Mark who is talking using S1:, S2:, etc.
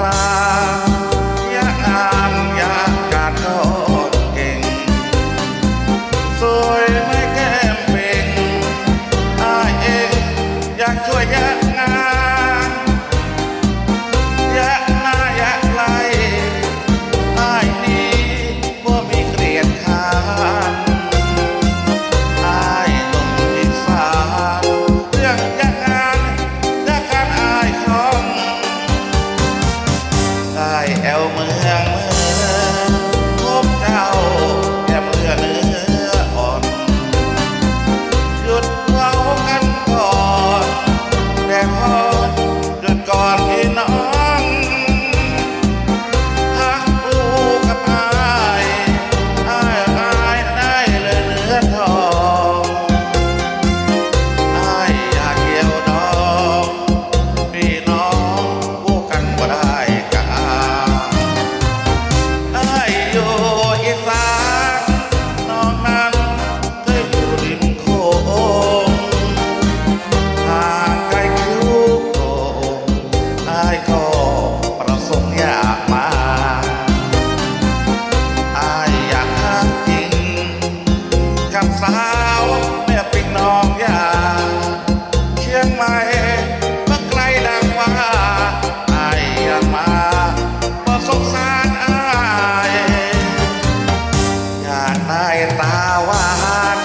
S1: atrás. Elman ตาวาน